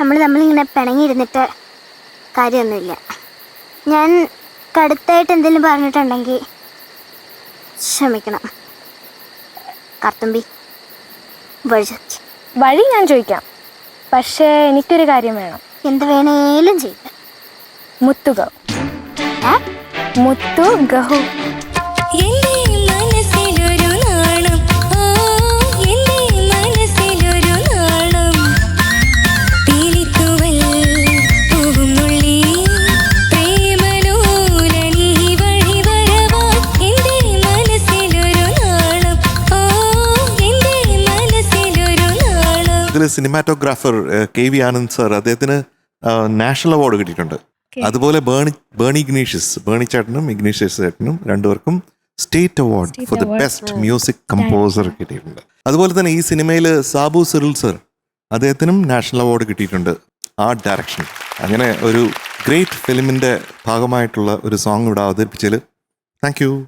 നമ്മൾ നമ്മളിങ്ങനെ പിണങ്ങിയിരുന്നിട്ട് കാര്യമൊന്നുമില്ല. ഞാൻ കടുത്തായിട്ട് എന്തെങ്കിലും പറഞ്ഞിട്ടുണ്ടെങ്കിൽ ക്ഷമിക്കണം. കർത്തുമ്പി വഴി വഴി ഞാൻ ചോദിക്കാം. പക്ഷേ എനിക്കൊരു കാര്യം വേണം. എന്ത് വേണേലും ചെയ്യില്ല മുത്തുക? മുത്തു ഗഹു ഇതിൽ cinematographer K V Anand sir അദ്ദേഹത്തിന് നാഷണൽ അവാർഡ് കിട്ടിയിട്ടുണ്ട്. അതുപോലെ ബേണി ബേണി ഇഗ്നീഷ്യസ് ബേണി ചേട്ടനും ഇഗ്നീഷ്യസ് ചേട്ടനും രണ്ടുപേർക്കും state award for the best music composer കിട്ടിയിട്ടുണ്ട്. അതുപോലെ തന്നെ ഈ സിനിമയിൽ സാബു സിറിൽ സർ അദ്ദേഹത്തിനും നാഷണൽ അവാർഡ് കിട്ടിയിട്ടുണ്ട്. ആർട്ട് ഡയറക്ഷൻ അങ്ങനെ ഒരു ഗ്രേറ്റ് ഫിലിമിന്റെ ഭാഗമായിട്ടുള്ള ഒരു സോങ് ഇവിടെ അവതരിപ്പിച്ചതിൽ താങ്ക് യു.